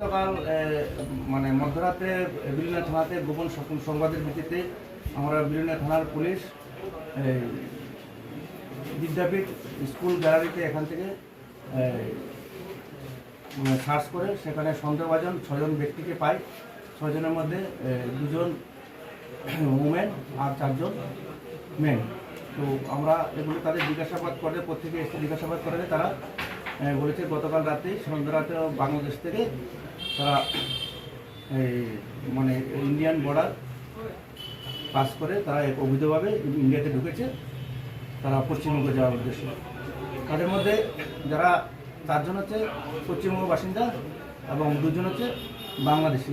গতকাল মানে মধ্যরাতে বিলিনা থানাতে গোপন সংবাদের ভিত্তিতে আমরা বিলিনা থানার পুলিশ বিদ্যাপীঠ স্কুল গ্যালারিতে এখান থেকে সার্চ করে সেখানে সন্দেহভাজন ছজন ব্যক্তিকে পাই। ছজনের মধ্যে দুজন উমেন আর চারজন মেন তো আমরা এগুলো তাদের জিজ্ঞাসাবাদ করে প্রত্যেকে এসে জিজ্ঞাসাবাদ করে তারা বলেছে গতকাল রাতে, সন্ধ্যারাতে বাংলাদেশ থেকে তারা মানে ইন্ডিয়ান বর্ডার পাস করে তারা এক অবৈধভাবে ইন্ডিয়াতে ঢুকেছে, তারা পশ্চিমবঙ্গে যাওয়ার উদ্দেশ্যে। তাদের মধ্যে যারা চারজন হচ্ছে পশ্চিমবঙ্গ বাসিন্দা এবং দুজন হচ্ছে বাংলাদেশি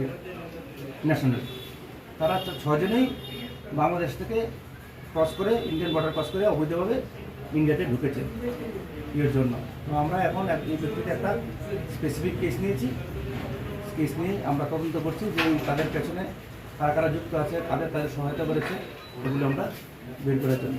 ন্যাশনাল তারা ছজনেই বাংলাদেশ থেকে ক্রস করে ইন্ডিয়ান বর্ডার ক্রস করে অবৈধভাবে ইন্ডিয়াতে ঢুকেছে এর জন্য। তো আমরা এখন এই ব্যক্তিতে একটা স্পেসিফিক কেস নিয়েছি। কেস নিয়ে আমরা তদন্ত করছি যে তাদের পেছনে কারা কারা যুক্ত আছে তাদের তাদের সহায়তা করেছে এগুলো আমরা বের করার জন্য